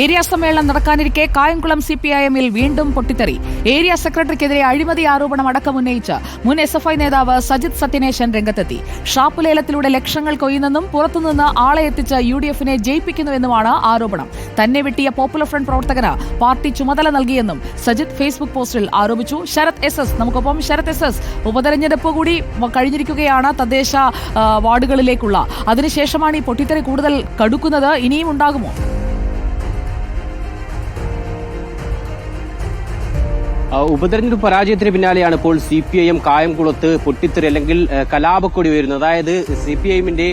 Area സമ്മേളനം നടക്കാനിരിക്കെ Kayamkulam C P I എമ്മിൽ വീണ്ടും പൊട്ടിത്തെറി. ഏരിയ സെക്രട്ടറിക്കെതിരെ അഴിമതി ആരോപണം അടക്കം ഉന്നയിച്ച് മുൻ എസ് എഫ് ഐ നേതാവ് സജിത് സത്യനേശൻ രംഗത്തെത്തി. ഷാപ്പ് ലേലത്തിലൂടെ ലക്ഷങ്ങൾ കൊയ്യുന്നെന്നും പുറത്തുനിന്ന് ആളെ എത്തിച്ച് യു ഡി എഫിനെ ജയിപ്പിക്കുന്നുവെന്നുമാണ് ആരോപണം. തന്നെ വെട്ടിയ പോപ്പുലർ ഫ്രണ്ട് പ്രവർത്തകന് പാർട്ടി ചുമതല നൽകിയെന്നും സജിത് ഫേസ്ബുക്ക് പോസ്റ്റിൽ ആരോപിച്ചു. ശരത് എസ് എസ് നമുക്കൊപ്പം ശരത് എസ് എസ് ഉപതെരഞ്ഞെടുപ്പ് കൂടി കഴിഞ്ഞിരിക്കുകയാണ് തദ്ദേശ വാർഡുകളിലേക്കുള്ള. അതിനുശേഷമാണ് ഈ പൊട്ടിത്തെറി കൂടുതൽ കടുക്കുന്നത്. ഇനിയും ഉണ്ടാകുമോ? ഉപതെരഞ്ഞെടുപ്പ് പരാജയത്തിന് പിന്നാലെയാണ് ഇപ്പോൾ സി പി ഐ എം കായംകുളത്ത് പൊട്ടിത്തെറി അല്ലെങ്കിൽ കലാപക്കൊടി ഉയരുന്നത്. അതായത് സി പി ഐഎമ്മിന്റെ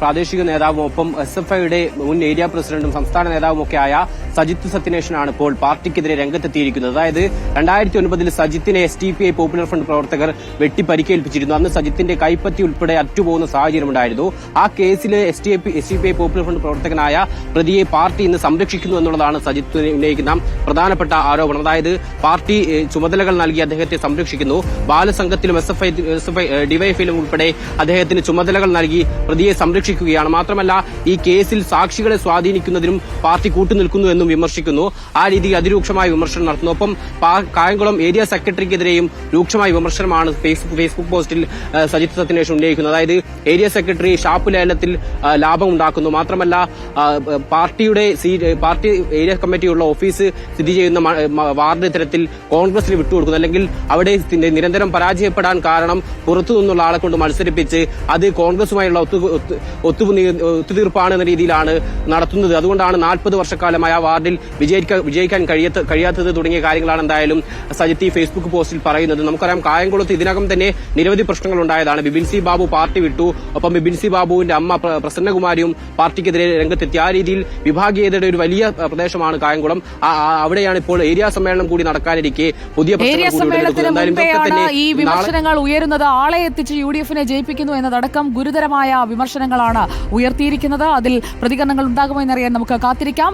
പ്രാദേശിക നേതാവും ഒപ്പം എസ് എഫ് ഐയുടെ മുൻ ഏരിയ പ്രസിഡന്റും സംസ്ഥാന നേതാവും ഒക്കെ ആയ സജിത്ത് സത്യനേഷനാണ് ഇപ്പോൾ പാർട്ടിക്കെതിരെ രംഗത്തെത്തിയിരിക്കുന്നത്. അതായത് രണ്ടായിരത്തി ഒൻപതിൽ സജിത്തിനെ S T P I popular front പ്രവർത്തകർ വെട്ടി പരിക്കേൽപ്പിച്ചിരുന്നു അന്ന് സജിത്തിന്റെ കൈപ്പത്തി ഉൾപ്പെടെ അറ്റുപോകുന്ന സാഹചര്യമുണ്ടായിരുന്നു. ആ കേസിൽ S T S T P I popular front പ്രവർത്തകനായ പ്രതിയെ പാർട്ടി ഇന്ന് സംരക്ഷിക്കുന്നു എന്നുള്ളതാണ് സജിത്ത് ഉന്നയിക്കുന്ന പ്രധാനപ്പെട്ട ആരോപണം. അതായത് പാർട്ടി ചുമതലകൾ നൽകി അദ്ദേഹത്തെ സംരക്ഷിക്കുന്നു. ബാലസംഘത്തിലും S F I S F I ഉൾപ്പെടെ അദ്ദേഹത്തിന് ചുമതലകൾ നൽകി പ്രതിയെ സംരക്ഷിക്കുകയാണ്. മാത്രമല്ല ഈ കേസിൽ സാക്ഷികളെ സ്വാധീനിക്കുന്നതിനും പാർട്ടി കൂട്ടുനിൽക്കുന്നു എന്നും വിമർശിക്കുന്നു. ആ രീതിയിൽ അതിരൂക്ഷമായ വിമർശനം നടത്തുന്നു. ഒപ്പം കായംകുളം ഏരിയ സെക്രട്ടറിക്കെതിരെയും രൂക്ഷമായ വിമർശനമാണ് ഫേസ്ബുക്ക് പോസ്റ്റിൽ സജിത് സത്യനേഷ് ഉന്നയിക്കുന്നത്. അതായത് ഏരിയ സെക്രട്ടറി ഷാപ്പ് ലേലത്തിൽ ലാഭം ഉണ്ടാക്കുന്നു മാത്രമല്ല പാർട്ടിയുടെ പാർട്ടി ഏരിയ കമ്മിറ്റിയുള്ള ഓഫീസ് സ്ഥിതി ചെയ്യുന്ന വാർഡ് ഇത്തരത്തിൽ കോൺഗ്രസിന് വിട്ടുകൊടുക്കുന്നു. അല്ലെങ്കിൽ അവിടെ നിരന്തരം പരാജയപ്പെടാൻ കാരണം പുറത്തു നിന്നുള്ള ആളെ കൊണ്ട് മത്സരിപ്പിച്ച് അത് കോൺഗ്രസുമായുള്ള ഒത്തു ഒത്തു- ഒത്തുതീർപ്പാണ് എന്ന രീതിയിലാണ് നടത്തുന്നത്. അതുകൊണ്ടാണ് നാൽപ്പത് വർഷക്കാലമായ ആ വാർഡിൽ വിജയിക്കാൻ വിജയിക്കാൻ കഴിയാത്ത കഴിയാത്തത് തുടങ്ങിയ കാര്യങ്ങളാണ് എന്തായാലും സജിത്ത് ഈ ഫേസ്ബുക്ക് പോസ്റ്റിൽ പറയുന്നത്. നമുക്കറിയാം കായംകുളത്ത് ഇതിനകം തന്നെ നിരവധി പ്രശ്നങ്ങൾ ഉണ്ടായതാണ് ബിബിൻ സി ബാബു പാർട്ടി വിട്ടു. ഒപ്പം ബിബിൻ സി ബാബുവിന്റെ അമ്മ പ്രസന്നകുമാരിയും പാർട്ടിക്കെതിരെ രംഗത്തെത്തി. ആ രീതിയിൽ വിഭാഗീയതയുടെ ഒരു വലിയ പ്രദേശമാണ് കായംകുളം. അവിടെയാണ് ഇപ്പോൾ ഏരിയ സമ്മേളനം കൂടി നടക്കാനിരിക്കെ. പുതിയ ഏരിയ സമ്മേളനത്തിന് മുൻപെയാണ് ഈ വിമർശനങ്ങൾ ഉയരുന്നത്. ആളെ എത്തിച്ച് യു ഡി എഫിനെ ജയിപ്പിക്കുന്നു എന്നതടക്കം ഗുരുതരമായ വിമർശനങ്ങളാണ് ഉയർത്തിയിരിക്കുന്നത്. അതിൽ പ്രതികരണങ്ങൾ ഉണ്ടാകുമോ എന്നറിയാൻ നമുക്ക് കാത്തിരിക്കാം.